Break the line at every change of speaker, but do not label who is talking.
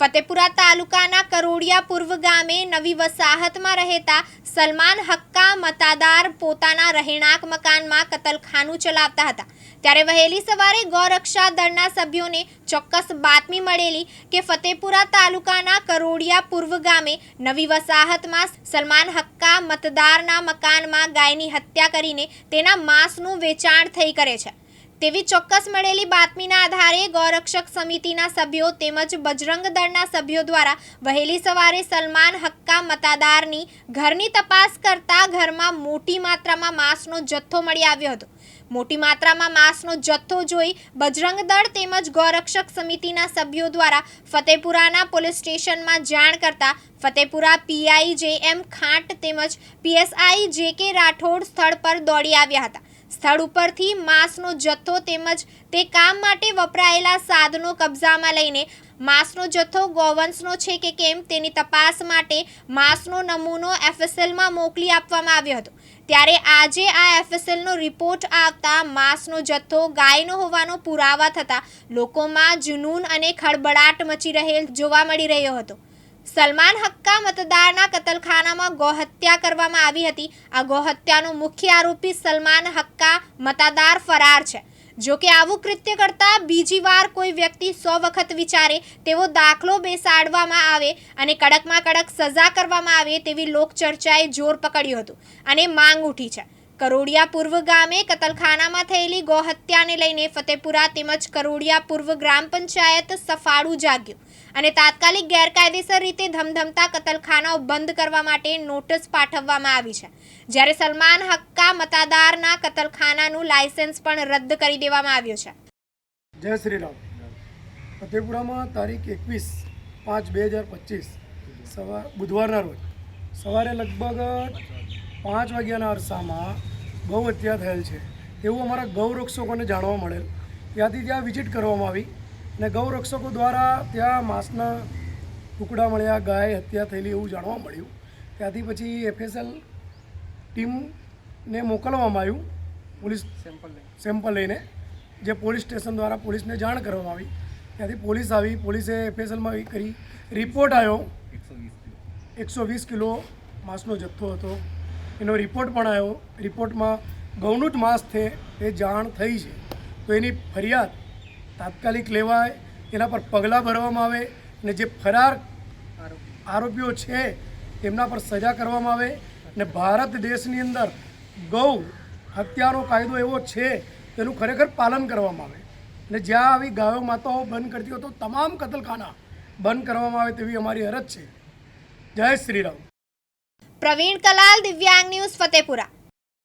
ફતેપુરા તાલુકાના કરોડિયા પૂર્વ ગામે નવી વસાહતમાં રહેતા સલમાન હક્કા મતાદાર પોતાના રહેણાંક મકાનમાં કતલખાનું ચલાવતા હતા. ત્યારે વહેલી સવારે ગૌરક્ષા દળના સભ્યોને ચોક્કસ બાતમી મળેલી કે ફતેપુરા તાલુકાના કરોડિયા પૂર્વ ગામે નવી વસાહતમાં સલમાન હક્કા મતદારના મકાનમાં ગાયની હત્યા કરીને તેના માંસનું વેચાણ થઈ કરે છે. તેવી ચોક્કસ મળેલી બાતમીના આધારે ગૌરક્ષક સમિતિના સભ્યો તેમજ બજરંગ દળના સભ્યો દ્વારા વહેલી સવારે સલમાન હક્કા મતાદારની ઘરની તપાસ કરતા ઘરમાં મોટી માત્રામાં માંસનો જથ્થો મળી આવ્યો હતો. મોટી માત્રામાં માંસનો જથ્થો જોઈ બજરંગ દળ તેમજ ગૌરક્ષક સમિતિના સભ્યો દ્વારા ફતેપુરાના પોલીસ સ્ટેશનમાં જાણ કરતા ફતેપુરા પીઆઈ જે એમ ખાંટ તેમજ પીએસઆઈ જે કે રાઠોડ સ્થળ પર દોડી આવ્યા હતા. સ્થળ ઉપરથી માંસનો જથ્થો તેમજ તે કામ માટે વપરાયેલા સાધનો કબજામાં લઈને માંસનો જથ્થો ગૌવંશનો છે કે કેમ તેની તપાસ માટે માંસનો નમૂનો એફએસએલમાં મોકલી આપવામાં આવ્યો હતો. ત્યારે આજે આ એફએસએલનો રિપોર્ટ આવતા માંસનો જથ્થો ગાયનો હોવાનો પુરાવા થતાં લોકોમાં જુનૂન અને ખળબળાટ મચી રહેલ જોવા મળી રહ્યો હતો. સલમાન હક્કા મતદારના કતલખાનામાં ગૌહત્યા કરવામાં આવી હતી. આ ગૌહત્યાનો મુખ્ય આરોપી સલમાન હક્કા મતાદાર ફરાર છે. જો કે આવું કૃત્ય કરતા બીજી વાર કોઈ વ્યક્તિ સો વખત વિચારે તેવો દાખલો બેસાડવામાં આવે અને કડકમાં કડક સજા કરવામાં આવે તેવી લોકચર્ચાએ જોર પકડ્યું હતું અને માંગ ઉઠી છે. કરોડિયા પૂર્વ ગામે કતલખાનામાં થયેલી ગૌહત્યાને લઈને ફતેપુરા તેમજ કરોડિયા પૂર્વ ગ્રામ પંચાયત સફાળું જાગ્યું. અને તાત્કાલિક ગેરકાયદેસર રીતે ધમધમતા કતલખાનાઓ બંધ કરવા માટે નોટિસ પાઠવવામાં આવી છે. જ્યારે સલમાન હક્કા મતાદારના કતલખાનાનું લાયસન્સ પણ રદ કરી દેવામાં આવ્યું છે.
જય શ્રી રામ ફતેપુરામાં તારીખ એકવીસ પાંચ બે હજાર પચીસ સવાર, બુધવારના રોજ સવારે લગભગ પાંચ વાગ્યાના અરસામાં ગૌ હત્યા થયેલ છે. એવું અમારા ગૌ રક્ષકોને જાણવા મળેલ. ત્યાંથી ત્યાં વિઝિટ કરવામાં આવી. અને ગૌરક્ષકો દ્વારા ત્યાં માંસના ટુકડા મળ્યા ગાય હત્યા થયેલી એવું જાણવા મળ્યું. ત્યાંથી પછી એફએસએલ ટીમને મોકલવામાં આવ્યું પોલીસ સેમ્પલ લઈને. જે પોલીસ સ્ટેશન દ્વારા પોલીસને જાણ કરવામાં આવી. ત્યાંથી પોલીસ આવી પોલીસે એફએસએલમાં કરી રિપોર્ટ આવ્યો. એકસો વીસ કિલો માંસનો જથ્થો હતો. એનો રિપોર્ટ પણ આવ્યો. રિપોર્ટમાં ઘઉંનું જ માંસ છે એ જાણ થઈ છે. તો એની ફરિયાદ તાત્કાલિક લેવાય, એના પર પગલાં ભરવામાં આવે અને જે ફરાર આરોપીઓ છે તેમના પર સજા કરવામાં આવે અને ભારત દેશની અંદર ગૌ હત્યાનો કાયદો એવો છે, તેનું ખરેખર પાલન કરવામાં આવે. અને જ્યાં આવી ગાયો માતાઓ બંધ કરતી હોય તો તમામ કતલખાના બંધ કરવામાં આવે તેવી અમારી અરજ છે. જય શ્રી રામ.
પ્રવીણ કલાલ, દિવ્યાંગ ન્યૂઝ, ફતેપુરા.